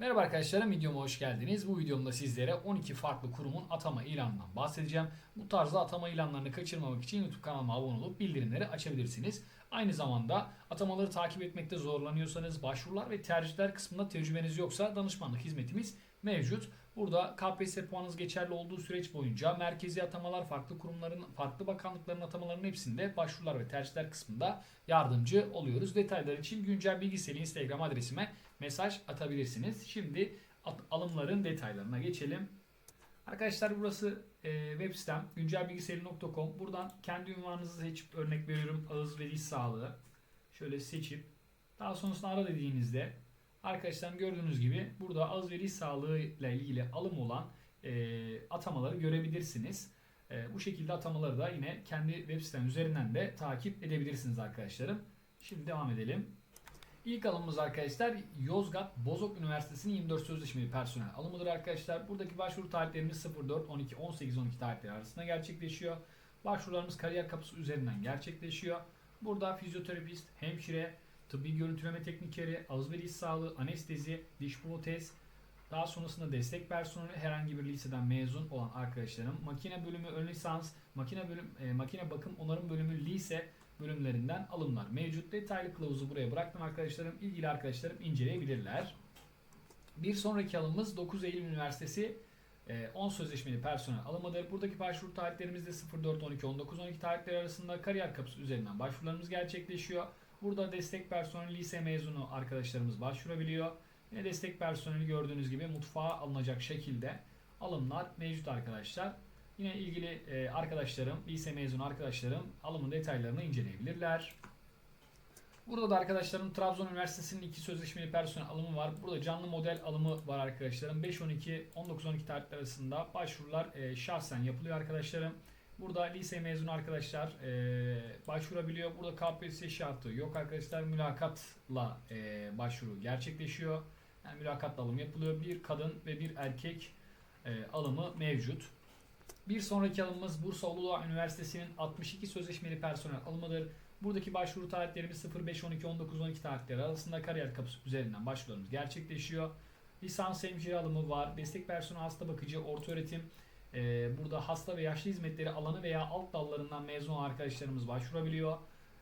Merhaba arkadaşlarım videoma hoş geldiniz. Bu videomda sizlere 12 farklı kurumun atama ilanından bahsedeceğim. Bu tarzda atama ilanlarını kaçırmamak için YouTube kanalıma abone olup bildirimleri açabilirsiniz. Aynı zamanda atamaları takip etmekte zorlanıyorsanız başvurular ve tercihler kısmında tecrübeniz yoksa danışmanlık hizmetimiz mevcut. Burada KPSS puanınız geçerli olduğu süreç boyunca merkezi atamalar, farklı kurumların, farklı bakanlıkların atamalarının hepsinde başvurular ve tercihler kısmında yardımcı oluyoruz. Detaylar için güncel bilgisayarı Instagram adresime mesaj atabilirsiniz. Şimdi alımların detaylarına geçelim. Arkadaşlar burası e, web sitem güncelbilgisayarı.com. Buradan kendi ünvanınızı seçip örnek veriyorum ağız ve diş sağlığı. Şöyle seçip daha sonrasında ara dediğinizde arkadaşlar gördüğünüz gibi burada ağız ve diş sağlığı ile ilgili alım olan e, atamaları görebilirsiniz. E, bu şekilde atamaları da yine kendi web sitem üzerinden de takip edebilirsiniz arkadaşlarım. Şimdi devam edelim. İlk alımımız arkadaşlar Yozgat Bozok Üniversitesi'nin 24 sözleşmeli personel alımıdır arkadaşlar. Buradaki başvuru tarihlerimiz 04, 12, 18, 12 tarihleri arasında gerçekleşiyor. Başvurularımız kariyer kapısı üzerinden gerçekleşiyor. Burada fizyoterapist, hemşire, tıbbi görüntüleme teknikeri, ağız ve diş sağlığı, anestezi, diş protez, daha sonrasında destek personeli herhangi bir liseden mezun olan arkadaşlarım, makine bölümü ön lisans, makine bölüm e, makine bakım onarım bölümü lise bölümlerinden alımlar mevcut. Detaylı kılavuzu buraya bıraktım arkadaşlarım. İlgili arkadaşlarım inceleyebilirler. Bir sonraki alımımız 9 Eylül Üniversitesi e, 10 sözleşmeli personel alımıdır. Buradaki başvuru tarihlerimiz de 04 12 19 12 tarihleri arasında kariyer kapısı üzerinden başvurularımız gerçekleşiyor. Burada destek personeli lise mezunu arkadaşlarımız başvurabiliyor. Yine destek personeli gördüğünüz gibi mutfağa alınacak şekilde alımlar mevcut arkadaşlar. Yine ilgili e, arkadaşlarım, lise mezunu arkadaşlarım alımın detaylarını inceleyebilirler. Burada da arkadaşlarım Trabzon Üniversitesi'nin iki sözleşmeli personel alımı var. Burada canlı model alımı var arkadaşlarım. 5-12, 19-12 tarihler arasında başvurular e, şahsen yapılıyor arkadaşlarım. Burada lise mezunu arkadaşlar e, başvurabiliyor. Burada KPSS şartı yok arkadaşlar. Mülakatla başvuru gerçekleşiyor. Yani mülakatla alım yapılıyor. Bir kadın ve bir erkek alımı mevcut. Bir sonraki alımımız Bursa Uludağ Üniversitesi'nin 62 sözleşmeli personel alımıdır. Buradaki başvuru tarihlerimiz 05 12 19 12 tarihleri arasında kariyer kapısı üzerinden başvurularımız gerçekleşiyor. Lisans hemşire alımı var. Destek personel hasta bakıcı, orta öğretim, e, burada hasta ve yaşlı hizmetleri alanı veya alt dallarından mezun arkadaşlarımız başvurabiliyor.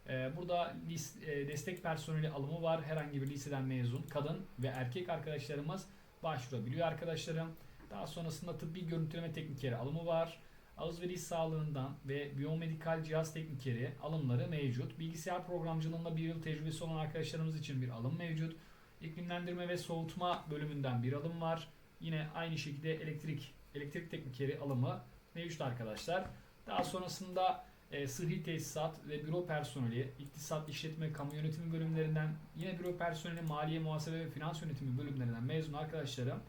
E, burada lis, e, destek personeli alımı var. Herhangi bir liseden mezun kadın ve erkek arkadaşlarımız başvurabiliyor arkadaşlarım. Daha sonrasında tıbbi görüntüleme teknikeri alımı var. Ağız ve diş sağlığından ve biyomedikal cihaz teknikeri alımları mevcut. Bilgisayar programcılığında bir yıl tecrübesi olan arkadaşlarımız için bir alım mevcut. İklimlendirme ve soğutma bölümünden bir alım var. Yine aynı şekilde elektrik elektrik teknikeri alımı mevcut arkadaşlar. Daha sonrasında e, sıhhi tesisat ve büro personeli, iktisat, işletme, kamu yönetimi bölümlerinden, yine büro personeli, maliye, muhasebe ve finans yönetimi bölümlerinden mezun arkadaşlarım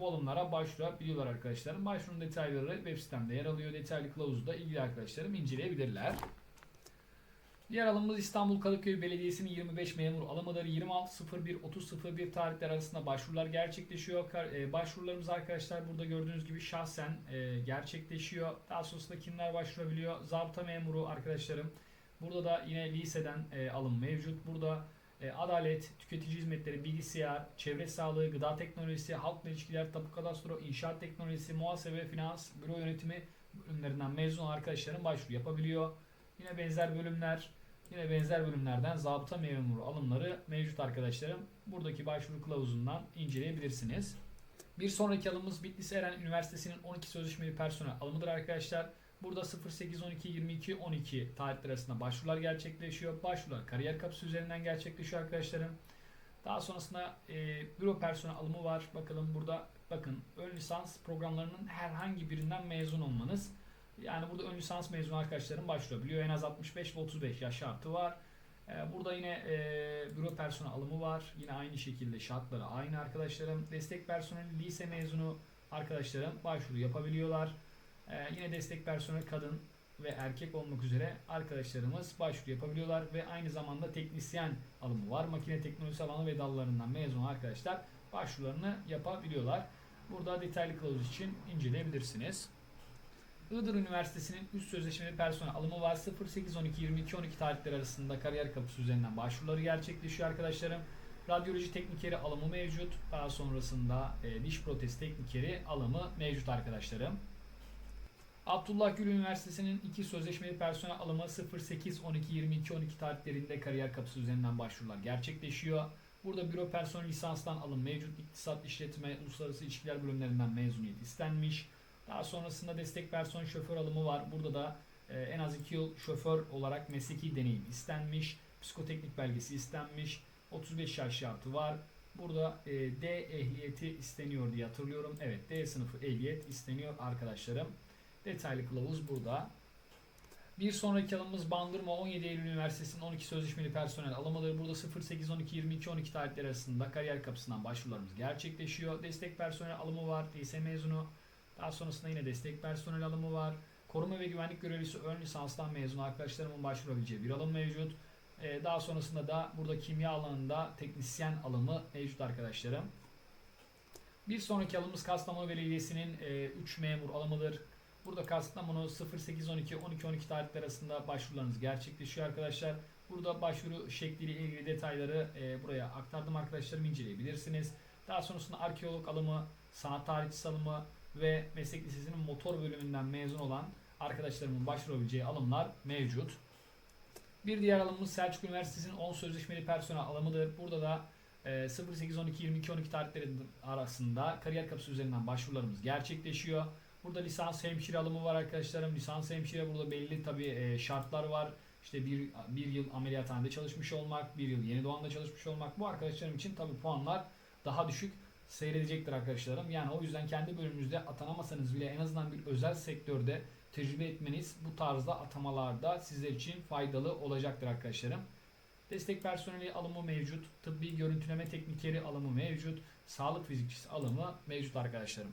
bu alımlara başvurabiliyorlar arkadaşlarım. Başvurunun detayları web sitemde yer alıyor. Detaylı kılavuzu da ilgili arkadaşlarım inceleyebilirler. Diğer alımımız İstanbul Kadıköy Belediyesi'nin 25 memur alımıdır. 26.01-30.01 tarihler arasında başvurular gerçekleşiyor. E, Başvurularımız arkadaşlar burada gördüğünüz gibi şahsen e, gerçekleşiyor. Daha sonrasında kimler başvurabiliyor? Zabıta memuru arkadaşlarım. Burada da yine liseden e, alım mevcut. Burada e, adalet, tüketici hizmetleri, bilgisayar, çevre sağlığı, gıda teknolojisi, halkla ilişkiler, tapu kadastro, inşaat teknolojisi, muhasebe, finans, büro yönetimi bölümlerinden mezun arkadaşların başvuru yapabiliyor. Yine benzer bölümler, yine benzer bölümlerden zabıta memuru alımları mevcut arkadaşlarım. Buradaki başvuru kılavuzundan inceleyebilirsiniz. Bir sonraki alımımız Bitlis Eren Üniversitesi'nin 12 sözleşmeli personel alımıdır arkadaşlar. Burada 08 12 22 12 tarihler arasında başvurular gerçekleşiyor. Başvurular kariyer kapısı üzerinden gerçekleşiyor arkadaşlarım. Daha sonrasında e, büro personel alımı var. Bakalım burada bakın ön lisans programlarının herhangi birinden mezun olmanız. Yani burada ön lisans mezunu arkadaşlarım başvurabiliyor. En az 65 ve 35 yaş şartı var. E, burada yine e, büro personel alımı var. Yine aynı şekilde şartları aynı arkadaşlarım. Destek personeli lise mezunu arkadaşlarım başvuru yapabiliyorlar. Ee, yine destek personel kadın ve erkek olmak üzere arkadaşlarımız başvuru yapabiliyorlar ve aynı zamanda teknisyen alımı var. Makine teknolojisi alanı ve dallarından mezun arkadaşlar başvurularını yapabiliyorlar. Burada detaylı kılavuz için inceleyebilirsiniz. Iğdır Üniversitesi'nin üst sözleşmeli personel alımı var. 08 12 22 12 tarihleri arasında kariyer kapısı üzerinden başvuruları gerçekleşiyor arkadaşlarım. Radyoloji teknikeri alımı mevcut. Daha sonrasında e, diş protez teknikeri alımı mevcut arkadaşlarım. Abdullah Gül Üniversitesi'nin iki sözleşmeli personel alımı 08 12 22 12 tarihlerinde kariyer kapısı üzerinden başvurular gerçekleşiyor. Burada büro personel lisanstan alım mevcut. İktisat, işletme, uluslararası ilişkiler bölümlerinden mezuniyet istenmiş. Daha sonrasında destek personel şoför alımı var. Burada da e, en az 2 yıl şoför olarak mesleki deneyim istenmiş. Psikoteknik belgesi istenmiş. 35 yaş şartı var. Burada e, D ehliyeti isteniyor diye hatırlıyorum. Evet D sınıfı ehliyet isteniyor arkadaşlarım. Detaylı kılavuz burada. Bir sonraki alımımız Bandırma 17 Eylül Üniversitesi'nin 12 sözleşmeli personel alımıdır. Burada 08 12 22 12 tarihleri arasında kariyer kapısından başvurularımız gerçekleşiyor. Destek personel alımı var. lise mezunu. Daha sonrasında yine destek personel alımı var. Koruma ve güvenlik görevlisi ön lisanstan mezun arkadaşlarımın başvurabileceği bir alım mevcut. Ee, daha sonrasında da burada kimya alanında teknisyen alımı mevcut arkadaşlarım. Bir sonraki alımımız Kastamonu Belediyesi'nin 3 memur alımıdır. Burada Kastamonu 0812 12 12 tarihleri arasında başvurularınız gerçekleşiyor arkadaşlar. Burada başvuru şekliyle ilgili detayları e, buraya aktardım arkadaşlarım inceleyebilirsiniz. Daha sonrasında arkeolog alımı, sanat tarihçisi alımı ve meslek lisesinin motor bölümünden mezun olan arkadaşlarımın başvurabileceği alımlar mevcut. Bir diğer alımımız Selçuk Üniversitesi'nin 10 sözleşmeli personel alımıdır. Burada da e, 08 12 22 12 tarihleri arasında kariyer kapısı üzerinden başvurularımız gerçekleşiyor. Burada lisans hemşire alımı var arkadaşlarım. Lisans hemşire burada belli tabi e, şartlar var. İşte bir, bir yıl ameliyathanede çalışmış olmak, bir yıl yeni doğanda çalışmış olmak. Bu arkadaşlarım için tabi puanlar daha düşük seyredecektir arkadaşlarım. Yani o yüzden kendi bölümünüzde atanamasanız bile en azından bir özel sektörde tecrübe etmeniz bu tarzda atamalarda sizler için faydalı olacaktır arkadaşlarım. Destek personeli alımı mevcut. Tıbbi görüntüleme teknikeri alımı mevcut. Sağlık fizikçisi alımı mevcut arkadaşlarım.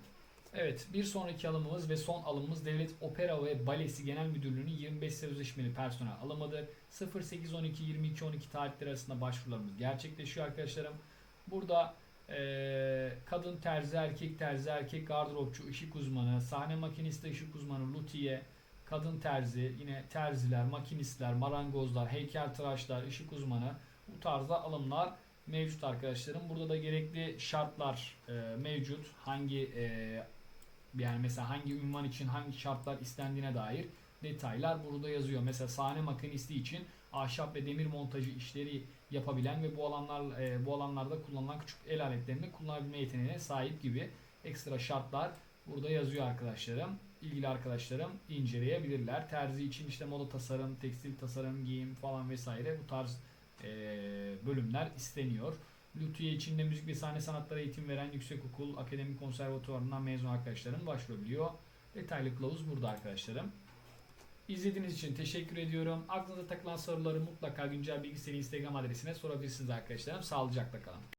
Evet bir sonraki alımımız ve son alımımız Devlet Opera ve Balesi Genel Müdürlüğü'nün 25 sözleşmeli personel alımıdır. 08 12 22 12 tarihleri arasında başvurularımız gerçekleşiyor arkadaşlarım. Burada eee, kadın terzi, erkek terzi, erkek gardıropçu, ışık uzmanı, sahne makinisti, ışık uzmanı, lutiye, kadın terzi, yine terziler, makinistler, marangozlar, heykeltıraşlar, ışık uzmanı bu tarzda alımlar mevcut arkadaşlarım. Burada da gerekli şartlar e, mevcut. Hangi e, yani mesela hangi ünvan için hangi şartlar istendiğine dair detaylar burada yazıyor. Mesela sahne makinisti için ahşap ve demir montajı işleri yapabilen ve bu alanlar e, bu alanlarda kullanılan küçük el aletlerini kullanabilme yeteneğine sahip gibi ekstra şartlar burada yazıyor arkadaşlarım. İlgili arkadaşlarım inceleyebilirler. Terzi için işte moda tasarım, tekstil tasarım, giyim falan vesaire bu tarz e, bölümler isteniyor. Lütfiye içinde müzik ve sahne sanatları eğitim veren yüksekokul, akademik konservatuvarından mezun arkadaşlarım başvurabiliyor. Detaylı kılavuz burada arkadaşlarım. İzlediğiniz için teşekkür ediyorum. Aklınıza takılan soruları mutlaka güncel bilgisayarı Instagram adresine sorabilirsiniz arkadaşlarım. Sağlıcakla kalın.